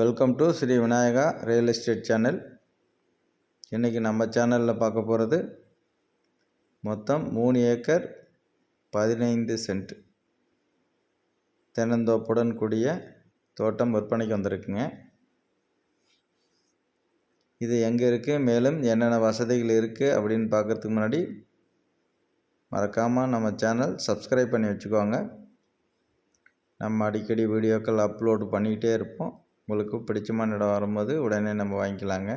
Welcome to Sri Vinayaka real estate channel இன்றைக்கி நம்ம சேனலில் பார்க்க போகிறது மொத்தம் மூணு ஏக்கர் பதினைந்து சென்ட் தென்னந்தோப்புடன் கூடிய தோட்டம் விற்பனைக்கு வந்திருக்குங்க. இது எங்கே இருக்குது மேலும் என்னென்ன வசதிகள் இருக்குது அப்படின்னு பார்க்குறதுக்கு முன்னாடி மறக்காமல் நம்ம சேனல் சப்ஸ்கிரைப் பண்ணி வச்சுக்கோங்க. நம்ம அடிக்கடி வீடியோக்கள் அப்லோடு பண்ணிக்கிட்டே இருப்போம். உங்களுக்கு பிடிச்சமான இடம் வரும்போது உடனே நம்ம வாங்கிக்கலாங்க.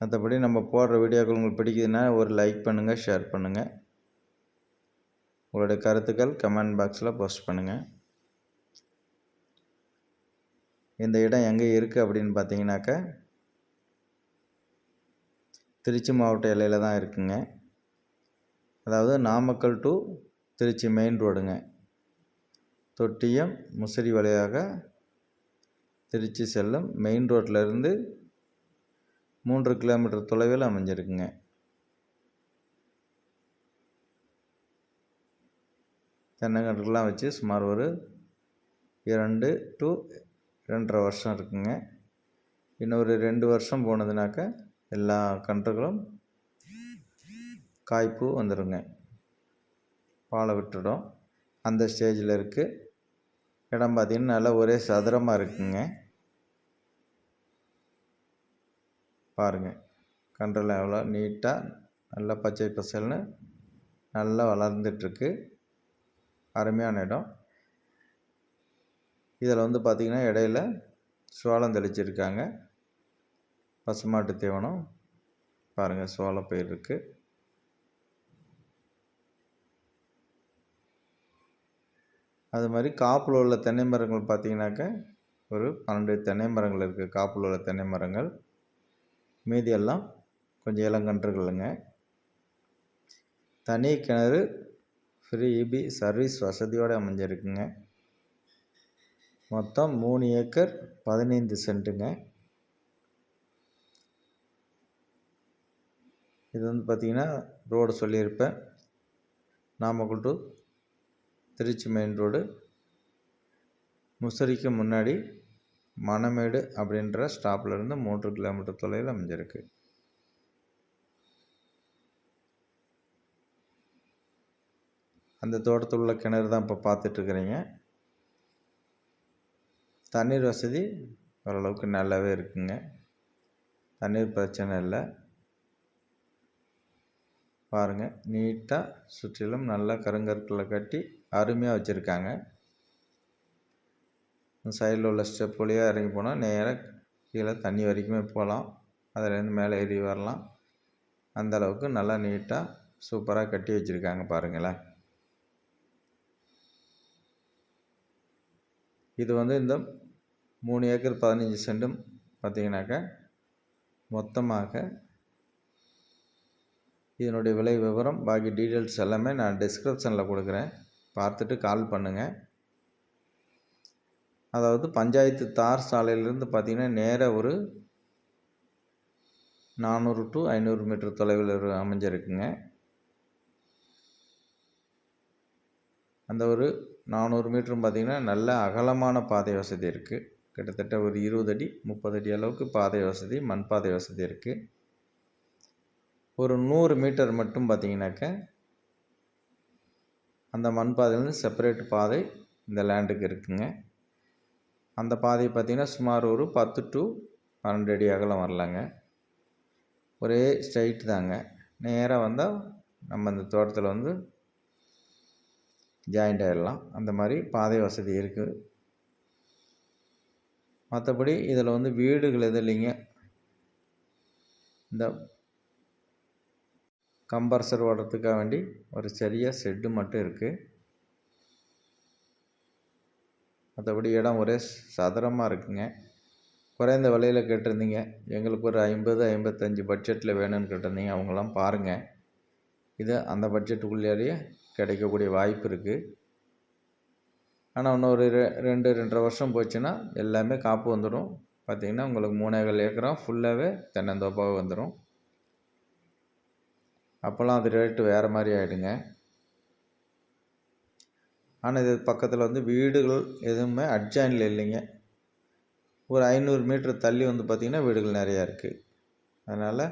மற்றபடி நம்ம போடுற வீடியோக்கள் உங்களுக்கு பிடிக்குதுன்னா ஒரு லைக் பண்ணுங்கள் ஷேர் பண்ணுங்கள் உங்களுடைய கருத்துக்கள் கமெண்ட் பாக்ஸில் போஸ்ட் பண்ணுங்கள் இந்த இடம் எங்கே இருக்குது அப்படின்னு பார்த்தீங்கன்னாக்கா திருச்சி மாவட்ட எல்லையில் தான் இருக்குங்க. அதாவது நாமக்கல் டு திருச்சி மெயின் ரோடுங்க தொட்டியம் முசிறி வழியாக திருச்சி செல்லும். மெயின் ரோட்டில் மூன்று கிலோமீட்டர் தொலைவில் அமைஞ்சிருக்குங்க. தென்னங்கன்றுலாம் வச்சு சுமார் ஒரு இரண்டு டு ரெண்டரை வருஷம் இருக்குங்க. இன்னொரு ரெண்டு வருஷம் போனதுனாக்க எல்லா கன்றுகளும் காய்ப்பு வந்துடுங்க பாலை விட்டுடும். அந்த ஸ்டேஜில் இருக்குது இடம் பார்த்திங்கன்னா நல்லா ஒரே சதுரமாக இருக்குங்க. பாருங்கள் கண்ட்ரோல் எவ்வளோ நீட்டாக நல்லா பச்சை பசல்னு நல்லா வளர்ந்துட்டுருக்கு. அருமையான இடம். இதில் வந்து பார்த்திங்கன்னா இடையில சோளம் தெளிச்சிருக்காங்க. பசுமாட்டு தீவனம். பாருங்கள் சோளப்பயிர் இருக்குது அது மாதிரி காப்பில் உள்ள தென்னை மரங்கள் பார்த்திங்கனாக்கா ஒரு பன்னெண்டு தென்னை மரங்கள் இருக்குது காப்பில் உள்ள தென்னை மரங்கள். மீதி எல்லாம் கொஞ்சம் இளங்கன்றுகளுங்க. தனி கிணறு ஃப்ரீ இபி சர்வீஸ் வசதியோடு அமைஞ்சிருக்குங்க. மொத்தம் மூணு ஏக்கர் பதினைந்து சென்ட்டுங்க. இது வந்து பார்த்திங்கன்னா ரோடு சொல்லியிருப்பேன். Namakkal to Trichy main road முசிறிக்கு முன்னாடி மணமேடு அப்படின்ற ஸ்டாப்லேருந்து மூன்று கிலோமீட்டர் தொலைவில் அமைஞ்சிருக்கு. அந்த தோட்டத்தில் உள்ள கிணறு தான் இப்போ பார்த்துட்ருக்குறீங்க. தண்ணீர் வசதி ஓரளவுக்கு நல்லாவே இருக்குங்க. தண்ணீர் பிரச்சனை இல்லை. பாருங்கள் நீட்டாக சுற்றிலும் நல்லா கருங்கற்களை கட்டி அருமையாக வச்சுருக்காங்க. சைடில் உள்ள ஸ்டெப் வழியாக இறங்கி போனால் நேராக கீழே தண்ணி வரைக்குமே போகலாம் அதிலேருந்து மேலே ஏறி வரலாம். அந்த அளவுக்கு நல்லா நீட்டாக சூப்பராக கட்டி வச்சுருக்காங்க பாருங்களேன். இது வந்து இந்த மூணு ஏக்கர் பதினஞ்சு சென்டும் பார்த்திங்கனாக்கா மொத்தமாக இதனுடைய விலை விவரம் பாக்கி டீட்டெயில்ஸ் எல்லாமே நான் டிஸ்கிரிப்ஷனில் கொடுக்குறேன். பார்த்துட்டு கால் பண்ணுங்கள் அதாவது பஞ்சாயத்து தார் சாலையிலேருந்து பார்த்திங்கன்னா நேராக ஒரு நானூறு டு ஐநூறு மீட்டர் தொலைவில் அமைஞ்சிருக்குங்க அந்த ஒரு நானூறு மீட்டரும் பார்த்திங்கன்னா நல்ல அகலமான பாதை வசதி இருக்குது கிட்டத்தட்ட ஒரு இருபது அடி முப்பது அடி அளவுக்கு பாதை வசதி மண் பாதை வசதி இருக்குது ஒரு நூறு மீட்டர் மட்டும் பார்த்தீங்கன்னாக்க அந்த மண் பாதையிலேருந்து செப்பரேட் பாதை இந்த லேண்டுக்கு இருக்குங்க. அந்த பாதையை பார்த்திங்கன்னா சுமார் ஒரு பத்து டு பன்னெண்டு அடி அகலம் வரலாங்க. ஒரே ஸ்ட்ரைட் தாங்க. நேராக வந்தால் நம்ம இந்த தோட்டத்தில் வந்து ஜாயிண்ட் ஆகிடலாம் அந்த மாதிரி பாதை வசதி இருக்குது மற்றபடி இதில் வந்து வீடுகள் எதுவும் இல்லைங்க. இந்த கம்பர்சர் ஓடுறதுக்காக வேண்டி ஒரு சரியாக ஷெட்டு மட்டும் இருக்குது மற்றபடி இடம் ஒரே சதுரமாக இருக்குங்க. குறைந்த விலையில் கேட்டிருந்தீங்க. எங்களுக்கு ஒரு ஐம்பது ஐம்பத்தஞ்சு பட்ஜெட்டில் வேணும்னு கேட்டிருந்தீங்க. அவங்களாம் பாருங்கள் இது அந்த பட்ஜெட்டுக்குள்ளேயே கிடைக்கக்கூடிய வாய்ப்பு இருக்குது ஆனால் இன்னொரு ரெ ரெண்டு ரெண்டரை வருஷம் போச்சுன்னா எல்லாமே காப்பு வந்துடும். பார்த்திங்கன்னா உங்களுக்கு மூணேகால் ஏக்கரம் ஃபுல்லாகவே தென்னந்தோப்பாக வந்துடும். அப்போல்லாம் அது ரேட்டு வேறு மாதிரி ஆகிடுங்க ஆனால் இது பக்கத்தில் வந்து வீடுகள் எதுவுமே அட்ஜாயினில் இல்லைங்க. ஒரு ஐநூறு மீட்ரு தள்ளி வந்து பார்த்திங்கன்னா வீடுகள் நிறையா இருக்குது அதனால்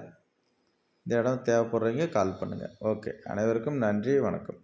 இந்த இடம் தேவைப்படுறவங்க கால் பண்ணுங்கள் ஓகே அனைவருக்கும் நன்றி வணக்கம்.